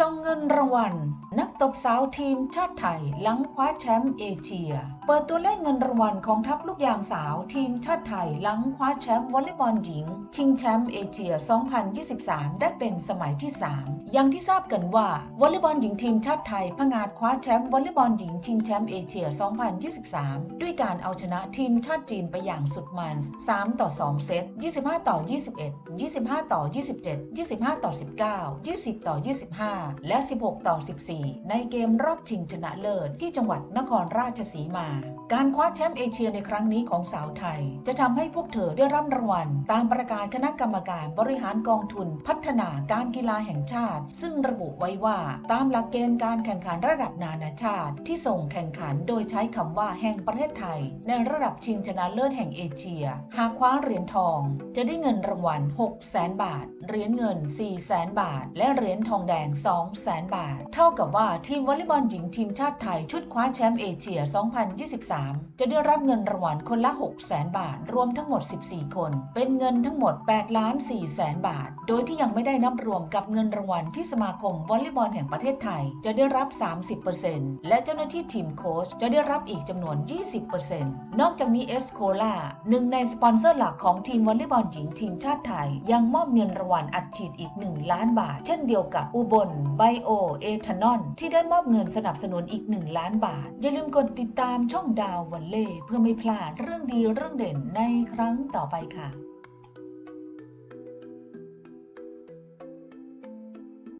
ส่งเงินรางวัล นักตบสาวทีมชาติไทย หลังคว้าแชมป์เอเชีย เปิดตัวเลขเงินรางวัลของทัพลูกยางสาวทีมชาติไทย หลังคว้าแชมป์วอลเลย์บอลหญิง ชิงแชมป์เอเชีย 2023 ได้เป็นสมัยที่ 3 อย่างที่ทราบกันว่าวอลเลย์บอลหญิงทีมชาติไทยผงาดคว้าแชมป์วอลเลย์บอลหญิงชิงแชมป์เอเชีย 2023 ด้วยการเอาชนะทีมชาติจีนไปอย่างสุดมัน 3 ต่อ 2 เซต 25 ต่อ 21 25 ต่อ 27 25 ต่อ 19 20 ต่อ 25และ 16 ต่อ 14 ในเกมรอบชิงชนะเลิศที่จังหวัดนครราชสีมา การคว้าแชมป์เอเชียในครั้งนี้ของสาวไทย จะทำให้พวกเธอได้รับรางวัลตามประกาศคณะกรรมการบริหารกองทุนพัฒนาการกีฬาแห่งชาติ ซึ่งระบุไว้ว่าตามหลักเกณฑ์การแข่งขันระดับนานาชาติ ที่ส่งแข่งขันโดยใช้คำว่าแห่งประเทศไทย ในระดับชิงชนะเลิศแห่งเอเชีย หากคว้าเหรียญทอง จะได้เงินรางวัล 6 0 0 0 0 0 บาท เหรียญเงิน 4 0 0 0 0 0 บาท และเหรียญทองแดง2 0 0 0 0 0บาท เท่ากับว่าทีมวอลเลย์บอลหญิงทีมชาติไทยชุดคว้าแชมป์เอเชีย 2023 จะได้รับเงินรางวัลคนละ6 0 0 0 0 0บาท รวมทั้งหมด 14 คน เป็นเงินทั้งหมด8ล้าน4แสนบาท โดยที่ยังไม่ได้นับรวมกับเงินรางวัลที่สมาคมวอลเลย์บอลแห่งประเทศไทย จะได้รับ 30%และเจ้าหน้าที่ทีมโค้ชจะได้รับอีกจำนวน 20%นอกจากนี้เอสโคลาหนึ่งในสปอนเซอร์หลักของทีมวอลเลย์บอลหญิงทีมชาติไทย ยังมอบเงินรางวัลอัดฉีดอีก 1 ล้านบาท เช่นเดียวกับอุบลไบโอเอทานอลที่ได้มอบเงินสนับสนุนอีก 1 ล้านบาท อย่าลืมกดติดตามช่องดาววันเล่เพื่อไม่พลาดเรื่องดีเรื่องเด่นในครั้งต่อไปค่ะ